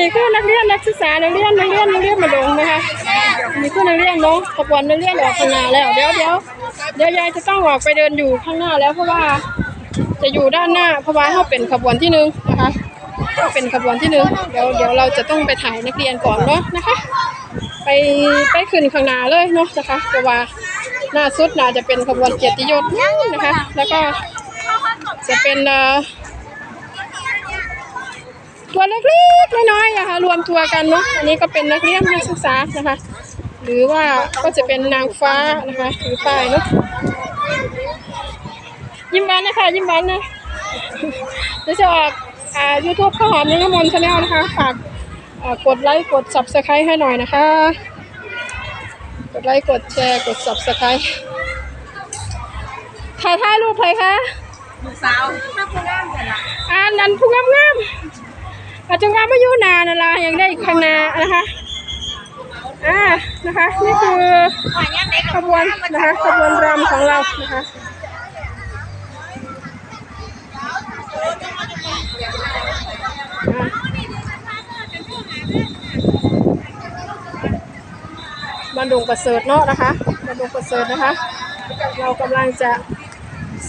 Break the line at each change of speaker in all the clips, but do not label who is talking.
นี้คือนักเรียนนักศึกษานักเรียนนักเรียนนักเรียนมาลงนะคะอันนี้คือนักเรียนเนาะขบวนนักเรียนออกข้างหน้าแล้วเดี๋ยวเดี๋ยวเดี๋ยวยายจะต้องออกไปเดินอยู่ข้างหน้าแล้วเพราะว่าจะอยู่ด้านหน้าเพราะว่าเขาเป็นขบวนที่หนึ่งนะคะเป็นขบวนที่หนึ่งเดี๋ยวเดี๋ยวเราจะต้องไปถ่ายนักเรียนก่อนเนาะนะคะ ไปไปขึ้นข้างหน้าเลยเนาะนะคะเพราะว่าหน้าสุดน่าจะเป็นขบวนเกียรติยศนะคะ แล้วก็จะเป็นเอ่อ ตัวเล็กๆน้อยๆนะคะรวมตัวกันเนาะอันนี้ก็เป็นนักเรียนนักศึกษานะคะ หรือว่าก็จะเป็นนางฟ้านะคะถือป้ายเนาะยิ้มหวานนะคะยิ้มหวานนะเดี๋ยวจะออกอ่ายูทูบข้าวหอมนิรมนชาแนลนะคะฝากอ่ากดไลค์กด subscribe ให้หน่อยนะคะ กดไลค์กดแชร์กด subscribe ถ่ายถ่ายรูปใครคะ
สาวถ้าคุณงามกันล่ะ
อ่านันผู้งาม ๆปัจจุบันไม่ยู่นานนะล่ะยังได้อีกข้างหน้านะคะอ่านะคะนี่คือขบวนนะคะขบวนรำของเรานะคะอ่าบันดุงประเสริฐเนาะนะคะบันดุงประเสริฐนะคะ เรากำลังจะ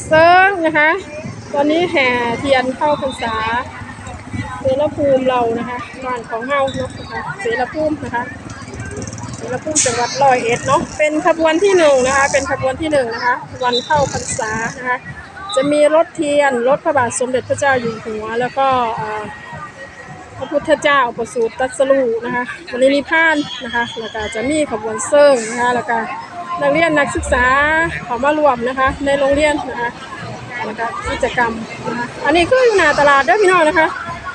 เซิร์งนะคะ ตอนนี้แห่เทียนเข้าพรรษา เสรภูมิเรานะคะบ้านของเฮาเนาะนะคะเสรภูมินะคะเสรภูมิจังหวัดร้อยเอ็ดเนาะเป็นขบวนที่หนึ่งนะคะ เป็นขบวนที่หนึ่งนะคะ วันเข้าพรรษานะคะ จะมีรถเทียนรถพระบาทสมเด็จพระเจ้าอยู่หัว แล้วก็พระพุทธเจ้าประสูติตัสรูนะคะวันนี้นิพานนะคะแล้วก็จะมีขบวนเซิ่งนะคะแล้วก็นักเรียนนักศึกษาเขามารวมนะคะ ในโรงเรียนนะคะนะคะกิจกรรมนะคะอันนี้คือยู่หน้าตลาดด้อพี่น้องนะคะ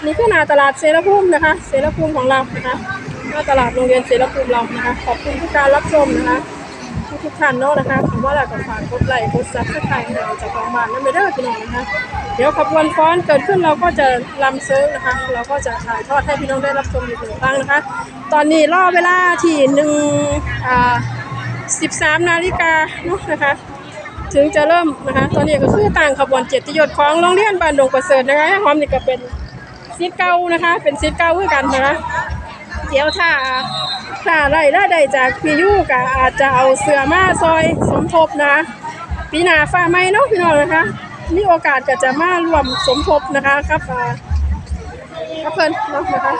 นี่คือหน้าตลาดเสรภูมินะคะเสรภูมิของเรานะคะหน้าตลาดโรงเรียนเสรภูมิเรานะคะ ขอบคุณทุกการรับชมนะคะ ทุกทุกท่านเนาะนะคะขอว่าเราก็ฝากกดไลค์กดซับสไครต์ให้เราจากของบ้านนั่นไปเด้พี่น้องนะคะ เดี๋ยวขบวนฟ้อนเกิดขึ้นเราก็จะลำเซิร์ฟนะคะ เราก็จะถ่ายทอดให้พี่น้องได้รับชมอีกหนึ่งครั้งนะคะ ตอนนี้รอเวลาที่หนึ่งอ่าสิบสามนาฬิกาเนาะนะคะถึงจะเริ่มนะคะ ตอนนี้ก็คือต่างขบวนเกียรติยศของโรงเรียนบ้านดงประเสริฐนะคะหอมนี่ก็เป็น ซิทเก้านะคะ เป็นซิทเก้าคือกันนะคะเดี๋ยวถ้าถ้าได้ได้ได้จากพี่ยูก็อาจจะเอาเสือมาซอยสมทบนะปีหน้าฟ้าไมเนาะพี่น้องนะคะมีโอกาสก็จะมารวมสมทบนะคะครับกับเพิ่นเนาะนะคะ